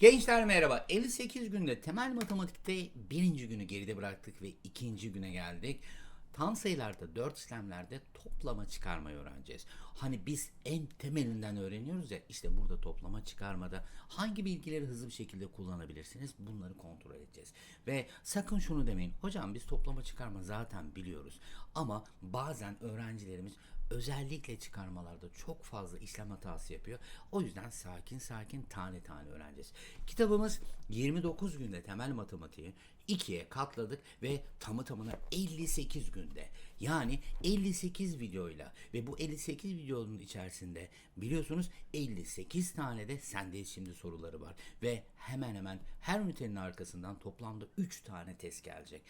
Gençler merhaba. 58 günde temel matematikte birinci günü geride bıraktık ve ikinci güne geldik. Tam sayılarda, dört işlemlerde toplama çıkarmayı öğreneceğiz. Hani biz en temelinden öğreniyoruz ya işte burada toplama çıkarmada hangi bilgileri hızlı bir şekilde kullanabilirsiniz bunları kontrol edeceğiz. Ve sakın şunu demeyin hocam biz toplama çıkarma zaten biliyoruz ama bazen öğrencilerimiz özellikle çıkarmalarda çok fazla işlem hatası yapıyor. O yüzden sakin sakin tane tane öğreneceğiz. Kitabımız 29 günde temel matematiği ikiye katladık ve tamı tamına 58 günde. Yani 58 videoyla ve bu 58 videonun içerisinde biliyorsunuz 58 tane de sende şimdi soruları var ve hemen hemen her ünitenin arkasından toplamda 3 tane test gelecek.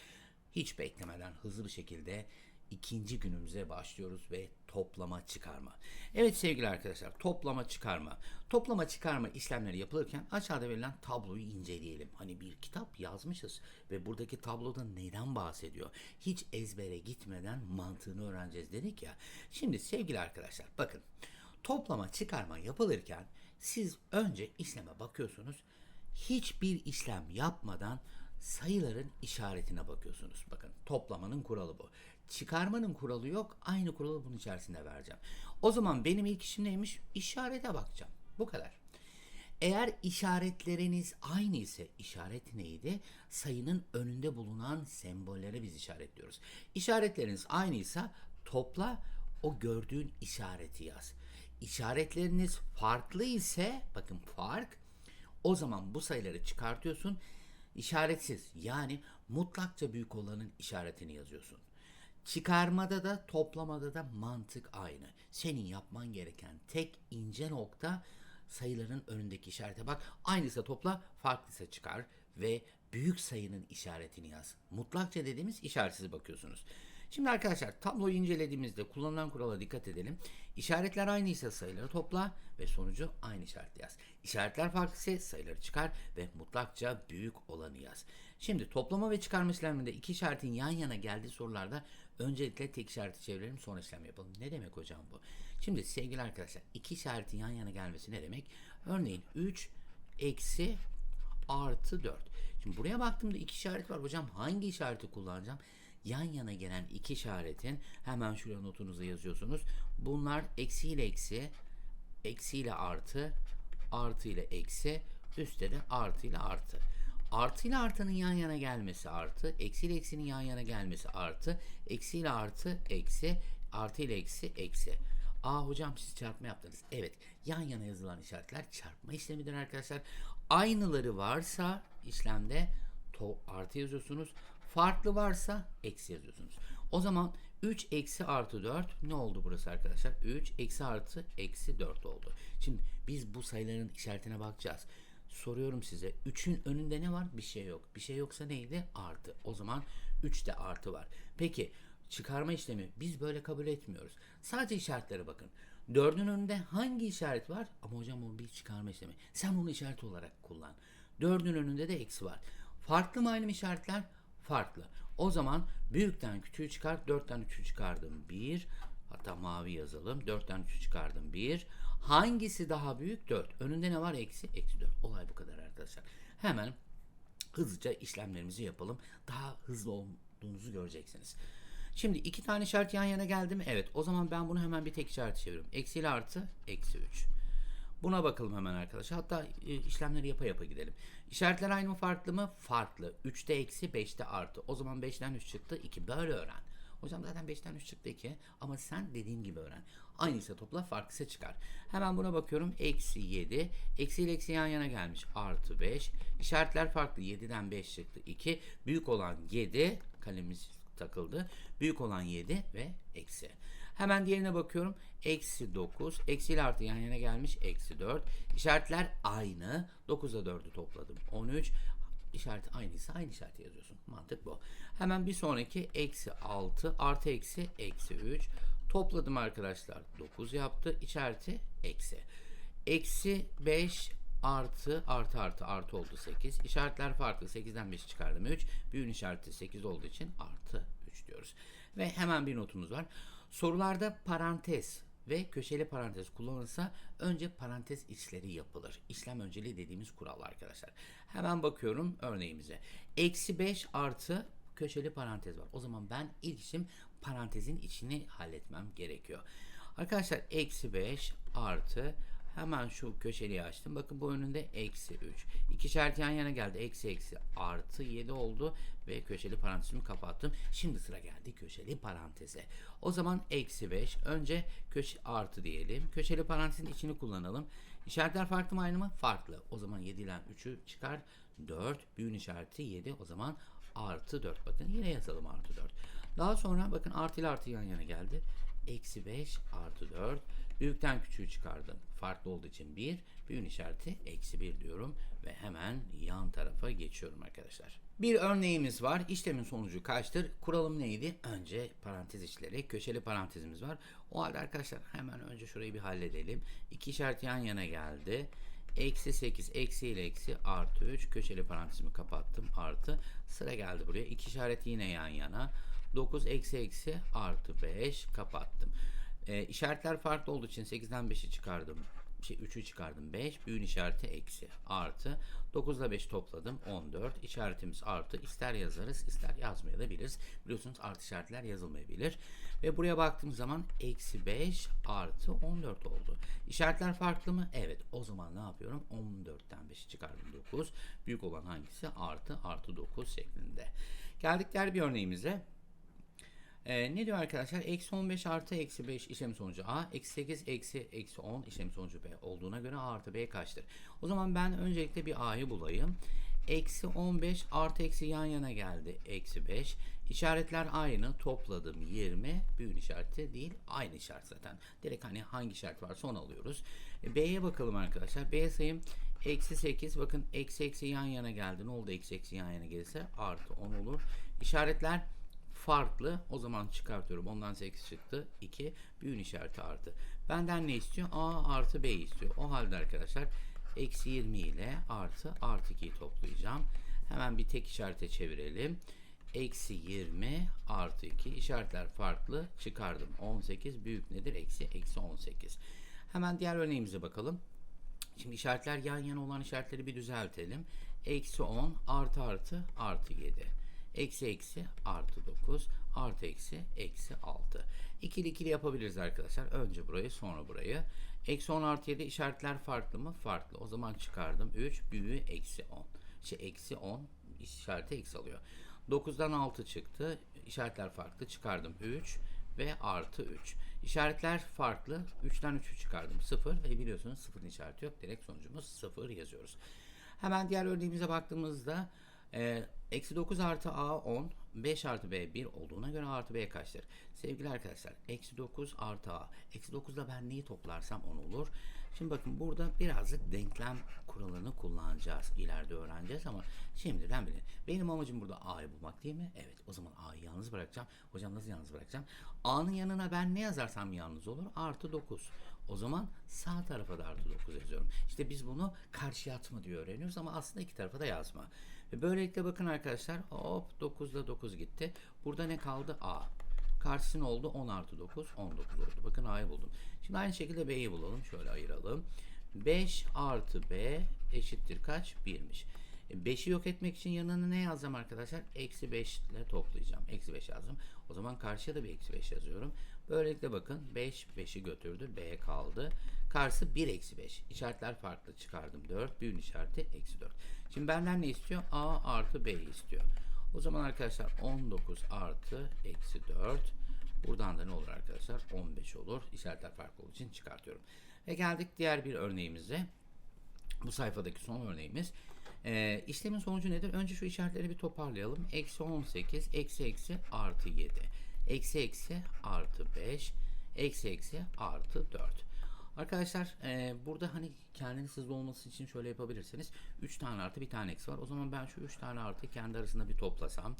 Hiç beklemeden hızlı bir şekilde ikinci günümüze başlıyoruz ve toplama çıkarma. Evet sevgili arkadaşlar toplama çıkarma. Toplama çıkarma işlemleri yapılırken aşağıda verilen tabloyu inceleyelim. Hani bir kitap yazmışız ve buradaki tabloda neden bahsediyor? Hiç ezbere gitmeden mantığını öğreneceğiz dedik ya. Şimdi sevgili arkadaşlar bakın toplama çıkarma yapılırken siz önce işleme bakıyorsunuz. Hiçbir işlem yapmadan sayıların işaretine bakıyorsunuz. Bakın toplamanın kuralı bu. Çıkarmanın kuralı yok. Aynı kuralı bunun içerisinde vereceğim. O zaman benim ilk işim neymiş? İşarete bakacağım. Bu kadar. Eğer işaretleriniz aynı ise işaret neydi? Sayının önünde bulunan sembollere biz işaretliyoruz. İşaretleriniz aynıysa topla o gördüğün işareti yaz. İşaretleriniz farklı ise bakın fark o zaman bu sayıları çıkartıyorsun. İşaretsiz yani mutlakça büyük olanın işaretini yazıyorsun. Çıkarmada da toplamada da mantık aynı. Senin yapman gereken tek ince nokta sayıların önündeki işarete bak. Aynıysa topla, farklıysa çıkar ve büyük sayının işaretini yaz. Mutlakça dediğimiz işaretsiz bakıyorsunuz. Şimdi arkadaşlar tabloyu incelediğimizde kullanılan kurala dikkat edelim. İşaretler aynıysa sayıları topla ve sonucu aynı işaretle yaz. İşaretler farklı ise sayıları çıkar ve mutlakça büyük olanı yaz. Şimdi toplama ve çıkarma işleminde iki işaretin yan yana geldiği sorularda öncelikle tek işareti çevirelim sonra işlem yapalım. Ne demek hocam bu? Şimdi sevgili arkadaşlar iki işaretin yan yana gelmesi ne demek? Örneğin 3 eksi artı 4. Şimdi buraya baktığımda iki işaret var. Hocam hangi işareti kullanacağım? Yan yana gelen iki işaretin hemen şuraya notunuza yazıyorsunuz. Bunlar eksi ile eksi, eksi ile artı, artı ile eksi, üstte de artı ile artı. Artı ile artının yan yana gelmesi artı, eksi ile eksinin yan yana gelmesi artı, eksi ile artı, eksi, artı ile eksi, eksi. Aa hocam siz çarpma yaptınız. Evet yan yana yazılan işaretler çarpma işlemidir arkadaşlar. Aynıları varsa işlemde to artı yazıyorsunuz. Farklı varsa eksi yazıyorsunuz. O zaman 3 eksi artı 4 ne oldu burası arkadaşlar? 3 eksi artı eksi 4 oldu. Şimdi biz bu sayıların işaretine bakacağız. Soruyorum size 3'ün önünde ne var? Bir şey yok. Bir şey yoksa neydi? Artı. O zaman 3'te artı var. Peki çıkarma işlemi biz böyle kabul etmiyoruz. Sadece işaretlere bakın. 4'ün önünde hangi işaret var? Ama hocam o bir çıkarma işlemi. Sen bunu işaret olarak kullan. 4'ün önünde de eksi var. Farklı mı aynı işaretler? Farklı. O zaman büyükten küçüğü çıkar. 4'ten 3'ü çıkardım 1. Hatta mavi yazalım. 4'ten 3'ü çıkardım 1. Hangisi daha büyük? 4. Önünde ne var? Eksi. Eksi 4. Olay bu kadar arkadaşlar. Hemen hızlıca işlemlerimizi yapalım. Daha hızlı olduğunuzu göreceksiniz. Şimdi iki tane işaret yan yana geldi mi? Evet. O zaman ben bunu hemen bir tek işaret çeviriyorum. Eksi ile artı. Eksi 3. Buna bakalım hemen arkadaşlar. Hatta e, işlemleri yapa yapa gidelim. İşaretler aynı mı farklı mı? Farklı. 3'te eksi 5'te artı. O zaman 5'ten 3 çıktı 2. Böyle öğren. Hocam zaten 5'ten 3 çıktı 2. Ama sen dediğim gibi öğren. Aynıysa topla farklıysa çıkar. Hemen buna bakıyorum. Eksi 7. Eksi ile eksi yan yana gelmiş. Artı 5. İşaretler farklı. 7'den 5 çıktı 2. Büyük olan 7. Kalemimiz takıldı. Büyük olan 7 ve eksi. Hemen diğerine bakıyorum. Eksi 9. Eksi ile artı yan yana gelmiş. Eksi 4. İşaretler aynı. 9'a 4'ü topladım. 13. İşareti aynıysa aynı işareti yazıyorsun. Mantık bu. Hemen bir sonraki eksi 6 artı eksi eksi 3. Topladım arkadaşlar. 9 yaptı. İşareti eksi. Eksi 5 artı artı artı artı oldu 8. İşaretler farklı. 8'den 5 çıkardım 3. Büyüğün işareti 8 olduğu için artı 3 diyoruz. Ve hemen bir notumuz var. Sorularda parantez ve köşeli parantez kullanılırsa önce parantez içleri yapılır. İşlem önceliği dediğimiz kural arkadaşlar. Hemen bakıyorum örneğimize. Eksi 5 artı köşeli parantez var. O zaman ben ilk işim parantezin içini halletmem gerekiyor. Arkadaşlar eksi 5 artı hemen şu köşeliği açtım. Bakın bu önünde eksi 3. İki işaret yan yana geldi. Eksi eksi artı 7 oldu ve köşeli parantezimi kapattım. Şimdi sıra geldi köşeli paranteze. O zaman eksi 5. Önce köşe artı diyelim. Köşeli parantezin içini kullanalım. İşaretler farklı mı aynı mı? Farklı. O zaman 7 ile 3'ü çıkar. 4. Büyün işareti 7. O zaman artı 4. Bakın yine yazalım artı 4. Daha sonra bakın artı ile artı yan yana geldi. Eksi 5 artı 4. Büyükten küçüğü çıkardım. Farklı olduğu için 1. Büyün işareti eksi 1 diyorum. Ve hemen yan tarafa geçiyorum arkadaşlar. Bir örneğimiz var. İşlemin sonucu kaçtır? Kuralım neydi? Önce parantez içleri, köşeli parantezimiz var. O halde arkadaşlar hemen önce şurayı bir halledelim. İki işaret yan yana geldi. Eksi 8, eksi ile eksi artı 3. Köşeli parantezimi kapattım. Artı. Sıra geldi buraya. İki işaret yine yan yana. 9 eksi eksi artı 5 kapattım. E, işaretler farklı olduğu için 8'den 5'i çıkardım. Şey, 3'ü çıkardım 5. Büyün işareti eksi artı. 9 ile 5 topladım 14. İşaretimiz artı. İster yazarız ister yazmayabiliriz. Biliyorsunuz artı işaretler yazılmayabilir. Ve buraya baktığım zaman eksi 5 artı 14 oldu. İşaretler farklı mı? Evet. O zaman ne yapıyorum? 14'ten 5'i çıkardım 9. Büyük olan hangisi? Artı artı 9 şeklinde. Geldik diğer bir örneğimize. Ee, ne diyor arkadaşlar? Eksi 15 artı eksi 5 işlem sonucu A. Eksi 8 eksi eksi 10 işlem sonucu B olduğuna göre A artı B kaçtır? O zaman ben öncelikle bir A'yı bulayım. Eksi 15 artı eksi yan yana geldi. Eksi 5. İşaretler aynı. Topladım 20. Büyün işareti değil. Aynı işaret zaten. Direkt hani hangi işaret varsa onu alıyoruz. E, B'ye bakalım arkadaşlar. B sayım eksi 8. Bakın eksi eksi yan yana geldi. Ne oldu eksi eksi yan yana gelirse? Artı 10 olur. İşaretler farklı. O zaman çıkartıyorum. Ondan 8 çıktı. 2. Büyün işareti artı. Benden ne istiyor? A artı B istiyor. O halde arkadaşlar eksi 20 ile artı artı 2'yi toplayacağım. Hemen bir tek işarete çevirelim. Eksi 20 artı 2 işaretler farklı. Çıkardım. 18 büyük nedir? Eksi eksi 18. Hemen diğer örneğimize bakalım. Şimdi işaretler yan yana olan işaretleri bir düzeltelim. Eksi 10 artı artı artı 7. Eksi eksi artı 9 artı eksi eksi 6. İkili ikili yapabiliriz arkadaşlar. Önce burayı sonra burayı. Eksi 10 artı 7 işaretler farklı mı? Farklı. O zaman çıkardım. 3 büyüğü eksi 10. Şey eksi 10 işareti eksi alıyor. 9'dan 6 çıktı. İşaretler farklı. Çıkardım 3 ve artı 3. İşaretler farklı. 3'ten 3'ü çıkardım 0 ve biliyorsunuz 0'ın işareti yok. Direkt sonucumuz 0 yazıyoruz. Hemen diğer örneğimize baktığımızda eksi 9 artı A 10, 5 artı B 1 olduğuna göre artı B kaçtır? Sevgili arkadaşlar, eksi 9 artı A. Eksi 9'da ben neyi toplarsam 10 olur. Şimdi bakın burada birazcık denklem kuralını kullanacağız. İleride öğreneceğiz ama şimdiden bilin. Benim amacım burada A'yı bulmak değil mi? Evet. O zaman A'yı yalnız bırakacağım. Hocam nasıl yalnız bırakacağım? A'nın yanına ben ne yazarsam yalnız olur? Artı 9. O zaman sağ tarafa da artı 9 yazıyorum. İşte biz bunu karşıya atma diye öğreniyoruz ama aslında iki tarafa da yazma. Ve böylelikle bakın arkadaşlar hop 9'da 9 gitti. Burada ne kaldı? A. Karşısı ne oldu? 10 artı 9, 19 oldu. Bakın A'yı buldum. Şimdi aynı şekilde B'yi bulalım. Şöyle ayıralım. 5 artı B eşittir kaç? 1'miş. 5'i yok etmek için yanına ne yazacağım arkadaşlar? Eksi 5 ile toplayacağım. Eksi 5 yazdım. O zaman karşıya da bir eksi 5 yazıyorum. Böylelikle bakın 5 5'i götürdü. B kaldı. Karşısı 1 eksi 5. İşaretler farklı. Çıkardım 4. Büyün işareti eksi 4. Şimdi benden ne istiyor? A artı B istiyor. O zaman arkadaşlar 19 artı eksi 4. Buradan da ne olur arkadaşlar? 15 olur. İşaretler farklı olduğu için çıkartıyorum. Ve geldik diğer bir örneğimize. Bu sayfadaki son örneğimiz. Ee, işlemin sonucu nedir? Önce şu işaretleri bir toparlayalım. Eksi 18, eksi eksi artı 7. Eksi eksi artı 5. Eksi eksi artı 4. Arkadaşlar e, burada hani kendiniz hızlı olması için şöyle yapabilirsiniz. 3 tane artı bir tane eksi var. O zaman ben şu 3 tane artı kendi arasında bir toplasam.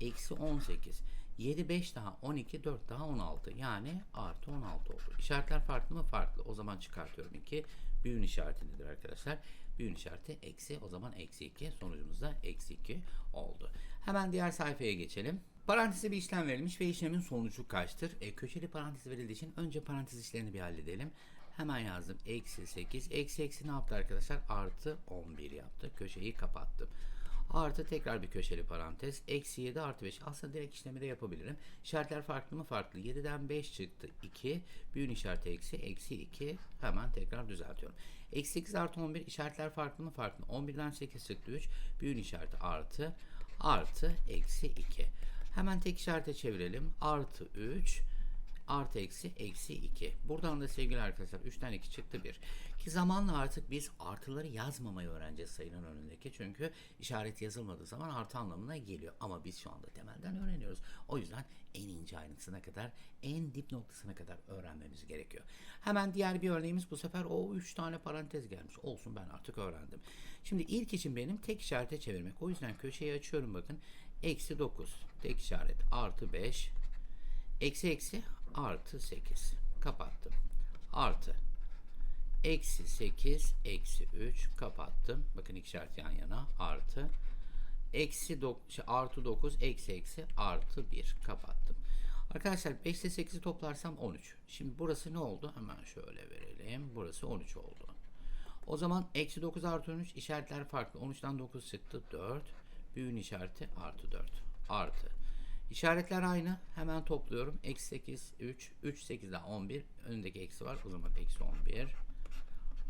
Eksi 18. 7, 5 daha 12, 4 daha 16. Yani artı 16 oldu. İşaretler farklı mı? Farklı. O zaman çıkartıyorum 2. Büyün işareti nedir arkadaşlar? Büyün işareti eksi. O zaman eksi 2. Sonucumuz da eksi 2 oldu. Hemen diğer sayfaya geçelim. Paranteze bir işlem verilmiş ve işlemin sonucu kaçtır? E, köşeli parantez verildiği için önce parantez işlerini bir halledelim. Hemen yazdım. Eksi 8. Eksi eksi ne yaptı arkadaşlar? Artı 11 yaptı. Köşeyi kapattım. Artı tekrar bir köşeli parantez. Eksi 7 artı 5. Aslında direkt işlemi de yapabilirim. İşaretler farklı mı? Farklı. 7'den 5 çıktı. 2. Büyün işareti eksi. Eksi 2. Hemen tekrar düzeltiyorum. Eksi 8 artı 11. işaretler farklı mı? Farklı. 11'den 8 çıktı 3. Büyün işareti artı. Artı. Eksi 2. Hemen tek işarete çevirelim. Artı 3 artı eksi eksi 2. Buradan da sevgili arkadaşlar 3'ten 2 çıktı 1. Ki zamanla artık biz artıları yazmamayı öğreneceğiz sayının önündeki. Çünkü işaret yazılmadığı zaman artı anlamına geliyor. Ama biz şu anda temelden öğreniyoruz. O yüzden en ince ayrıntısına kadar, en dip noktasına kadar öğrenmemiz gerekiyor. Hemen diğer bir örneğimiz bu sefer o 3 tane parantez gelmiş. Olsun ben artık öğrendim. Şimdi ilk için benim tek işarete çevirmek. O yüzden köşeyi açıyorum bakın. Eksi 9. Tek işaret. Artı 5. Eksi eksi artı 8. Kapattım. Artı. Eksi 8, eksi 3 kapattım. Bakın işaret yan yana. Artı. Eksi dok şey, artı 9, eksi eksi artı 1 kapattım. Arkadaşlar 5 ile 8'i toplarsam 13. Şimdi burası ne oldu? Hemen şöyle verelim. Burası 13 oldu. O zaman eksi 9 artı 13 işaretler farklı. 13'ten 9 çıktı. 4. Büyün işareti artı 4. Artı. İşaretler aynı. Hemen topluyorum. Eksi 8, 3. 3, 8 daha 11. Önündeki eksi var. O zaman eksi 11.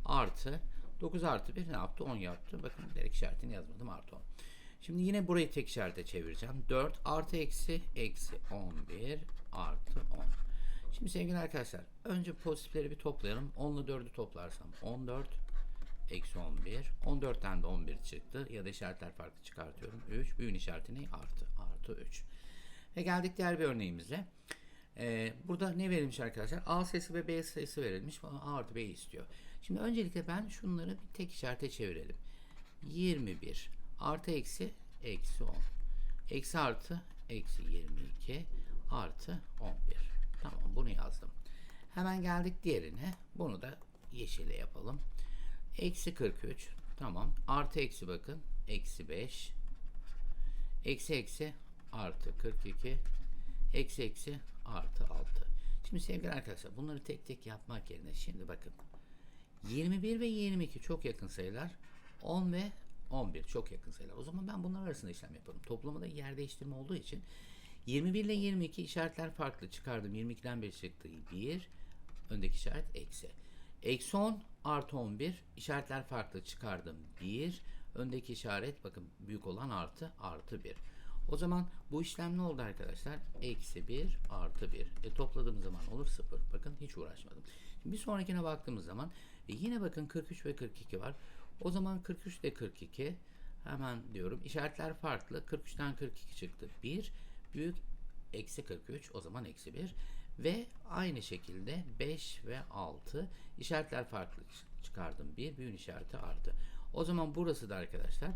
Artı. 9 artı 1 ne yaptı? 10 yaptı. Bakın direkt işaretini yazmadım. Artı 10. Şimdi yine burayı tek işarete çevireceğim. 4 artı eksi eksi 11 artı 10. Şimdi sevgili arkadaşlar önce pozitifleri bir toplayalım. 10 ile 4'ü toplarsam 14 eksi 11. 14'ten de 11 çıktı. Ya da işaretler farklı çıkartıyorum. 3. Büyün işaretini artı. Artı 3. Ve geldik diğer bir örneğimize. Ee, burada ne verilmiş arkadaşlar? A sayısı ve B sayısı verilmiş. A artı B istiyor. Şimdi öncelikle ben şunları bir tek işarete çevirelim. 21 artı eksi eksi 10. Eksi artı eksi 22 artı 11. Tamam bunu yazdım. Hemen geldik diğerine. Bunu da yeşile yapalım. Eksi 43. Tamam. Artı eksi bakın. Eksi 5. Eksi eksi artı 42. Eksi eksi artı 6. Şimdi sevgili arkadaşlar bunları tek tek yapmak yerine şimdi bakın. 21 ve 22 çok yakın sayılar. 10 ve 11 çok yakın sayılar. O zaman ben bunlar arasında işlem yaparım. Toplamada yer değiştirme olduğu için 21 ile 22 işaretler farklı çıkardım. 22'den 1 çıktı 1. Öndeki işaret eksi. Eksi 10 artı 11 işaretler farklı çıkardım 1. Öndeki işaret bakın büyük olan artı artı 1. O zaman bu işlem ne oldu arkadaşlar? Eksi 1 artı 1. E, topladığım zaman olur 0. Bakın hiç uğraşmadım. Şimdi bir sonrakine baktığımız zaman e, yine bakın 43 ve 42 var. O zaman 43 ile 42 hemen diyorum işaretler farklı. 43'ten 42 çıktı. 1 büyük eksi 43 o zaman eksi 1 ve aynı şekilde 5 ve 6 işaretler farklı çıkardım. 1 büyük işareti artı. O zaman burası da arkadaşlar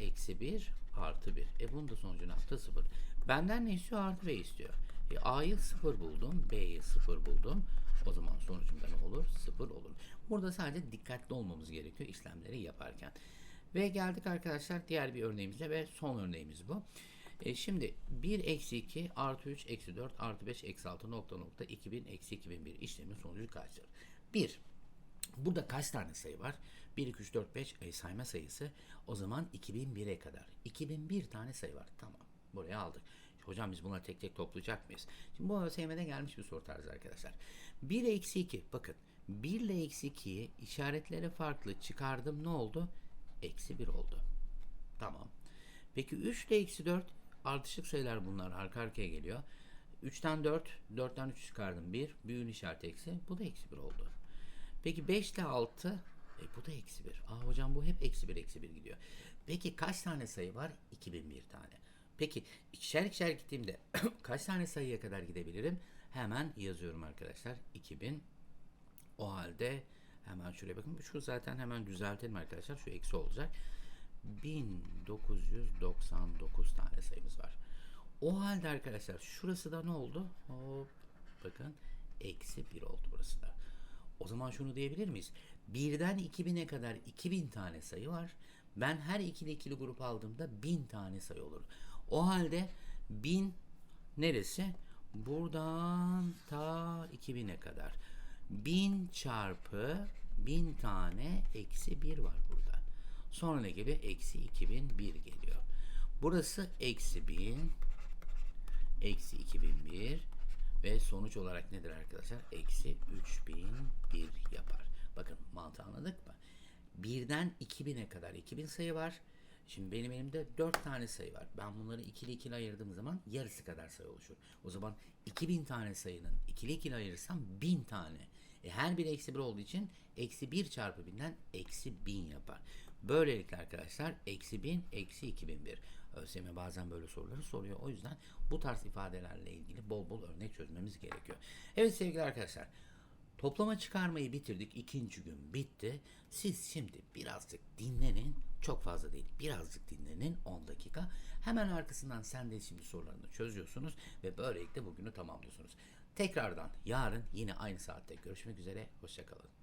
eksi 1 artı 1. E bunun da sonucu ne yaptı? 0. Benden ne istiyor? Artı B istiyor. E, A'yı 0 buldum. B'yi 0 buldum. O zaman sonucumda ne olur? 0 olur. Burada sadece dikkatli olmamız gerekiyor işlemleri yaparken. Ve geldik arkadaşlar diğer bir örneğimize ve son örneğimiz bu. E şimdi 1 eksi 2 artı 3 eksi 4 artı 5 eksi 6 nokta nokta 2000 eksi 2001 işlemin sonucu kaçtır? 1. Burada kaç tane sayı var? 1, 2, 3, 4, 5 e, sayma sayısı. O zaman 2001'e kadar. 2001 tane sayı var. Tamam. Buraya aldık. Hocam biz bunları tek tek toplayacak mıyız? Şimdi bu ÖSYM'de gelmiş bir soru tarzı arkadaşlar. 1 eksi 2. Bakın 1 ile eksi 2'yi işaretleri farklı çıkardım. Ne oldu? Eksi 1 oldu. Tamam. Peki 3 ile eksi 4 ardışık sayılar bunlar arka arkaya geliyor. 3'ten 4, 4'ten 3 çıkardım 1. Büyüğün işareti eksi. Bu da eksi 1 oldu. Peki 5 ile 6 e, bu da eksi 1. Aa hocam bu hep eksi 1 eksi 1 gidiyor. Peki kaç tane sayı var? 2001 tane. Peki ikişer ikişer gittiğimde kaç tane sayıya kadar gidebilirim? Hemen yazıyorum arkadaşlar. 2000 o halde hemen şuraya bakın. Şu zaten hemen düzeltelim arkadaşlar. Şu eksi olacak. 1999 tane sayımız var. O halde arkadaşlar şurası da ne oldu? Hop bakın eksi 1 oldu burası da. O zaman şunu diyebilir miyiz? 1'den 2000'e kadar 2000 tane sayı var. Ben her ikili ikili grup aldığımda 1000 tane sayı olur. O halde 1000 Neresi? Buradan ta 2000'e kadar. 1000 çarpı 1000 tane eksi 1 var burada. Sonra ne geliyor? Eksi 2001 geliyor. Burası eksi 1000 eksi 2001 ve sonuç olarak nedir arkadaşlar? Eksi 3001 yapar. Bakın mantığı anladık mı? Birden 2000'e kadar 2000 sayı var. Şimdi benim elimde 4 tane sayı var. Ben bunları ikili ikili ayırdığım zaman yarısı kadar sayı oluşur. O zaman 2000 tane sayının ikili ikili ayırırsam 1000 tane. E her biri eksi 1 olduğu için eksi 1 çarpı 1000'den eksi 1000 yapar. Böylelikle arkadaşlar eksi 1000 eksi 2001. ÖSYM bazen böyle soruları soruyor. O yüzden bu tarz ifadelerle ilgili bol bol örnek çözmemiz gerekiyor. Evet sevgili arkadaşlar. Toplama çıkarmayı bitirdik. İkinci gün bitti. Siz şimdi birazcık dinlenin. Çok fazla değil. Birazcık dinlenin. 10 dakika. Hemen arkasından sen de şimdi sorularını çözüyorsunuz ve böylelikle bugünü tamamlıyorsunuz. Tekrardan yarın yine aynı saatte görüşmek üzere. Hoşçakalın.